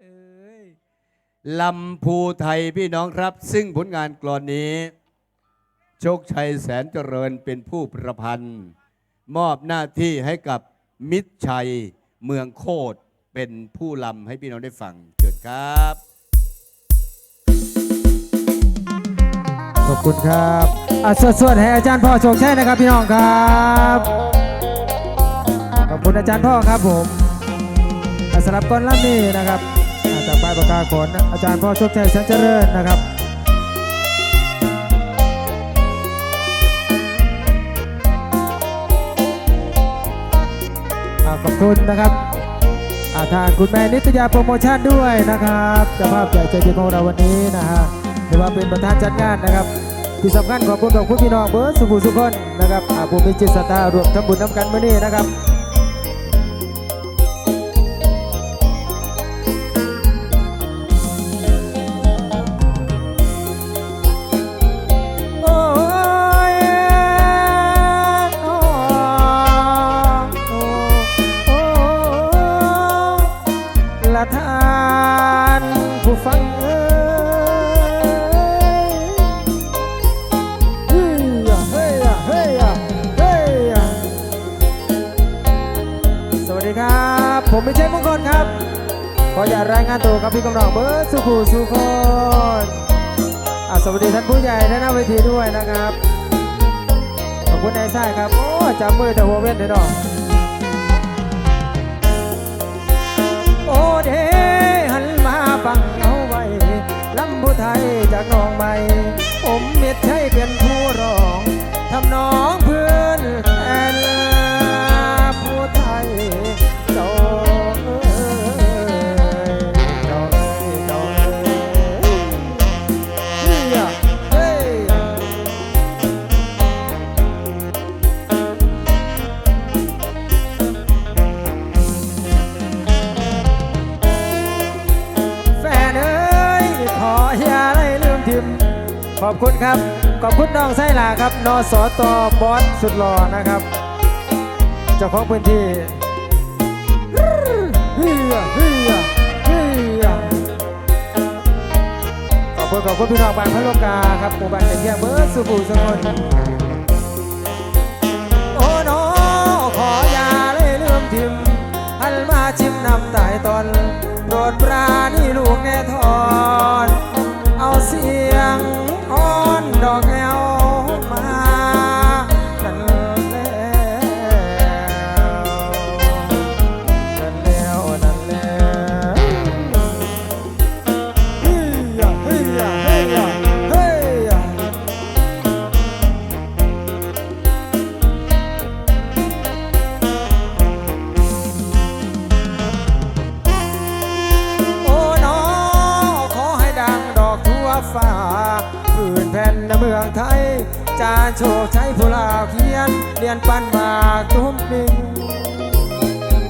เอ้ยลำพูไทยพี่น้องครับ ซึ่งผลงานกลอนนี้ โชคชัยแสนเจริญเป็นผู้ประพันธ์ มอบหน้าที่ให้กับมิตรชัยเมืองโคตรเป็นผู้ลำให้พี่น้องได้ฟังเชิญครับ ขอบคุณครับอะสวดๆให้อาจารย์พ่อโชคชัยนะครับพี่น้องครับ ขอบคุณอาจารย์พ่อครับผมอะสำหรับก้อนล่ำนี้นะครับอะ จากปลายปากกาขนอาจารย์พ่อโชคชัยแสนเจริญนะครับอขอบคุณนะครับอาทางคุณแม่นิตยาโปรโมชั่นด้วยนะครับเจ้าภาพใหญ่ใจดีของเราวันนี้นะฮะถือว่าเป็นประธานจัดงานนะครับที่สำคัญขอบคุณกับคุณพี่น้องเบิร์ดสุขุสุขคนนะครับอาผู้มีจิตศรัทธารวมทำบุญน้ำกันเมื่อนี้นะครับ ออย่ารายงานตัวครับพี่กำลังเบิร์ดสุขุสุขคนสวัสดีท่านผู้ใหญ่และหน้าเวทีด้วยนะครับ ขอบคุณนายซ่ายครับ โอ้จำมือแต่หัวเว้นเด้อดอกโอ้เดหันมาฟังเอาไว้ลำพูไทยจากน้องใหม่ อบคุณครับ ขอบคุณน้องไส้ลาครับ นสตบอสสุดหล่อนะครับ เจ้าของพื้นที่ขอบคุณขอบคุณพี่น้องบานพระโลกาครับหมู่บ้านเทียงเบิร์สุภูสงนโอ้น้อขออย่าเลยลืมทิมหันมาชิมน้ำตายตอนโปรดปรานี่ลูกแน่ทอน เอาเสียง โชคใช้ผู้ลาวเขียนเรียนปั้นมากตุ้มปิง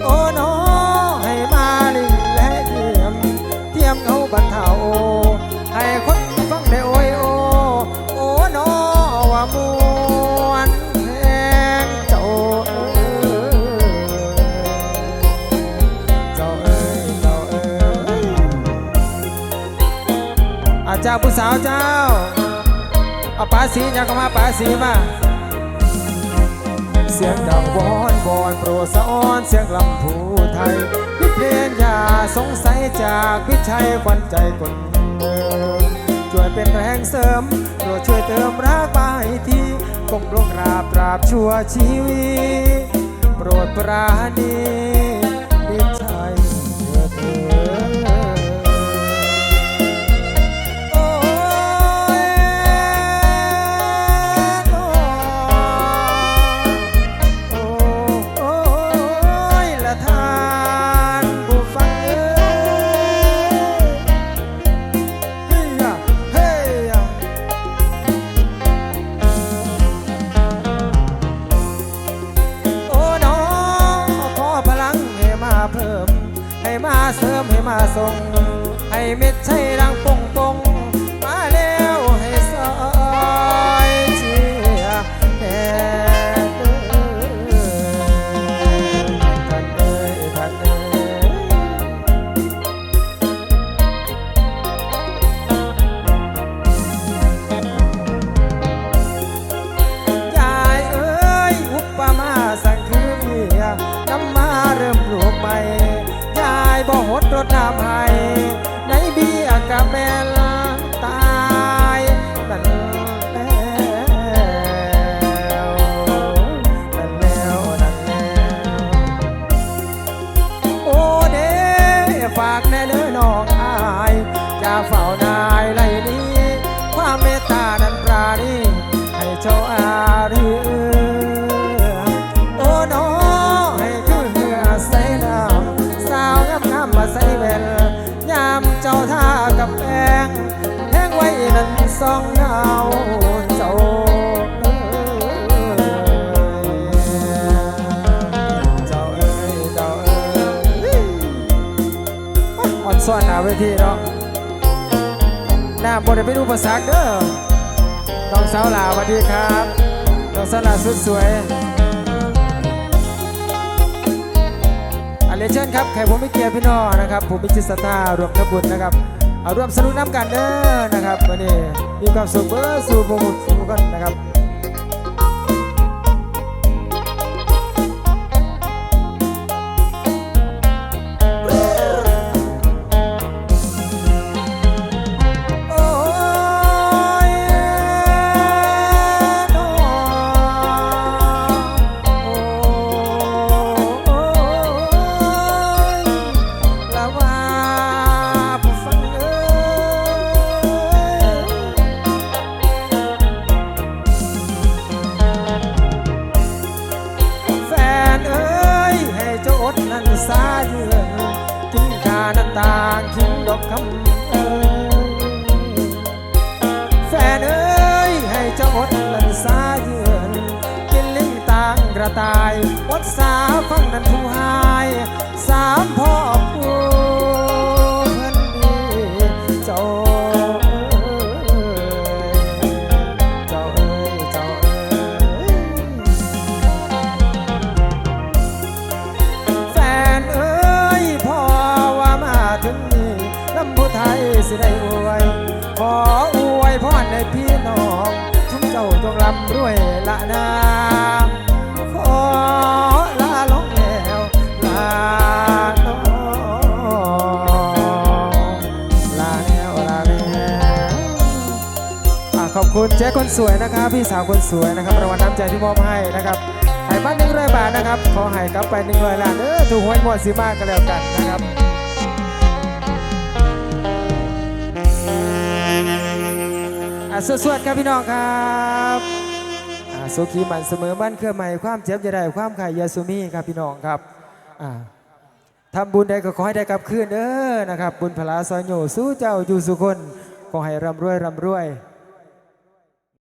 โอ้น้อให้มาลิงและเทียม เทียมเขาบรรเทาให้คนฟังได้โอยโอโอ้น้อว่ามวนแพงเจ้าเอ้ยเจ้าเอ้ยเจ้าเอ้ยอาเจ้าผู้สาวเจ้า เอาป้าสีอยากมาป้าสีมา เสียงดังวอนวอนโปรสะอ้อนเสียงลำพูไทยพิเพลงอย่าสงสัยจากพิชัยควันใจคนเดิมช่วยเป็นแรงเสริมโปรดช่วยเติมรักมาให้ทีคงลงราบราบชั่วชีวิตโปรดปราณี มาเสริมให้มาส่ง ให้เม็ดใช้รังปงปง บ่หดรถน้ำห้ ใส่แว่นยามเจ้าท่ากับแป้งแพงไว้นั้นสองเงาเจ้าเจ้าเอ้ยเจ้าเอ้ยอ่อนซ่อนหนาเวทีเนาะหน้าบนไป็นอุปสรรคเด้อน้องสาวลาสวัสดีครับน้องสาวลาสุดสวย อันเลเชิญครับใครผมไม่เกียร์พี่น้องนะครับ ผมมิจิสตารวมทบุญนะครับ เอาร่วมสนุกน้ำกันเด้อนะครับวันนี้มีความสุขเบอร์สู่บุกสูบกันนะครับ ตายอดสาฟังนั้นผู้หาย สามพ่อผู้เพิ่นดีเจ้าเอ้ยเจ้าเอ้ยเจ้าเอ้ยแฟนเอ้ยพ่อว่ามาถึงนี่ลำพูไทยสิได้อวยขออวยพรในพี่น้องทุกเจ้าจงร่ำรวยละนา ขอบคุณเจ๊คนสวยนะครับ พี่สาวคนสวยนะครับรางวัลน้ำใจที่มอบให้นะครับให้บ้านหนึ่งร้อยบาทนะครับ ขอให้กลับไปหนึ่งร้อยล้านเออถูกหวยหมดสิมากก็แล้วกันนะครับสวดๆครับพี่น้องครับสุขีมันเสมอมันเครือใหม่ความเจ็บจะได้ความไข่ยาสุมีครับพี่น้องครับทำบุญใดก็ขอให้ได้กลับคืนเด้อนะครับ บุญพลาซอยโยสู้เจ้าอยู่สุคนขอให้ร่ำรวยร่ำรวย